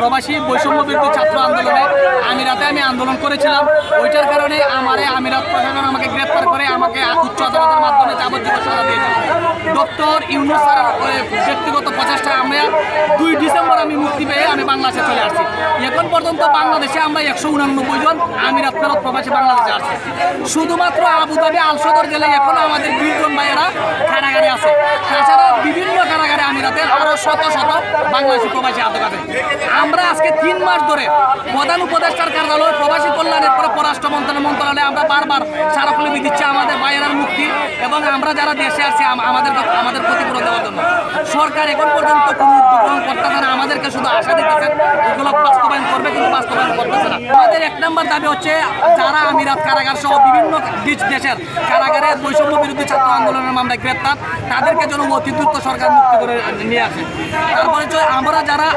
প্রবাসী বৈষম্য বিরোধী ছাত্র আন্দোলনে আমিরাতে আমি আন্দোলন করেছিলাম। ওইটার কারণে আমারে আমিরাত প্রশাসন আমাকে গ্রেপ্তার করে আমাকে উচ্চ আদালতের মাধ্যমে যাবজ্জীবন সাজা দিয়েছে ডক্টর ইউনুস ব্যক্তিগত প্রচেষ্টা আমরা দুই ডিসেম্বর আমি মুক্তি পেয়ে আমি বাংলাদেশে চলে আসছি। এখন পর্যন্ত বাংলাদেশে আমরা একশো উনানব্বই জন আমিরাত ফেরত প্রবাসী বাংলাদেশে আসছি। শুধুমাত্র আবুধাবি আলসদর জেলায় এখন আমাদের বিশজন ভাইয়েরা কারাগারে আছে। তাছাড়া বিভিন্ন কারাগারে আরও আরও শত শত বাংলাদেশি প্রবাসী আছে। আমরা আজকে তিন মাস ধরে প্রধান উপদেষ্টার কার্যালয়, প্রবাসী কল্যাণের পরে পররাষ্ট্র মন্ত্রণালয়, মন্ত্রণালয়ে আমরা বারবার স্মারকলিপি দিচ্ছি আমাদের বাইরের মুক্তি এবং আমরা যারা দেশে আছি, আম- আমাদের আমাদের ক্ষতিপূরণ দেওয়ার জন্য। সরকার এখন পর্যন্ত কোনো উদ্যোগ গ্রহণ করতেছে না। আমাদেরকে শুধু আশা দিতেছেন এগুলো বাস্তবায়ন করবে কিন্তু বাস্তবায়ন করতেছে না। আমাদের এক নম্বর দাবি হচ্ছে, যারা আমিরাত কারাগার সহ বিভিন্ন দেশের কারাগারে বৈষম্য বিরোধী ছাত্র আন্দোলনের মামলায় গ্রেপ্তার, তাদেরকে যেন অতি দ্রুত সরকার মুক্তি করে নিয়ে আসে। তারপরে আমরা যারা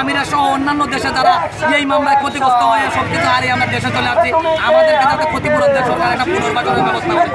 আমিরা সহ অন্যান্য দেশে যারা এই মামলায় ক্ষতিগ্রস্ত হয়ে সব কিছু হারিয়ে আমরা দেশে চলে আসছি, আমাদেরকে যাতে ক্ষতিপূরণ দেয়, সরকার একটা পুনর্বাচনের ব্যবস্থা করে।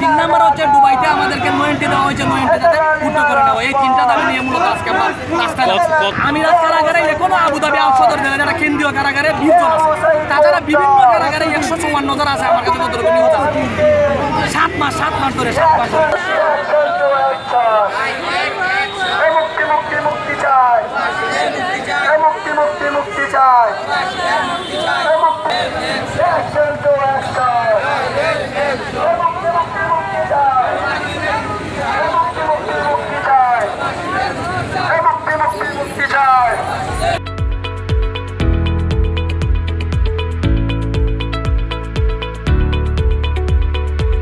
তিন নম্বর হচ্ছে, দুবাইতে আমাদেরকে নোয়েন্টি দেওয়া হয়েছে নোয়েন্টি যাতে এই তিনটা দাবি নিয়ে মূলত আজকে আমরা রাস্তায়। আমিরাত কারাগারে এখনও আবুধাবি সদর জেলা যারা কেন্দ্রীয় কারাগারে বিশ জন আছে তাছাড়া বিভিন্ন কারাগারে একশো চুয়ান্ন জন আছে আমার কাছে যতটুকু নিউজ আছে সাত মাস সাত মাস ধরে সাত মাস ধরে চায়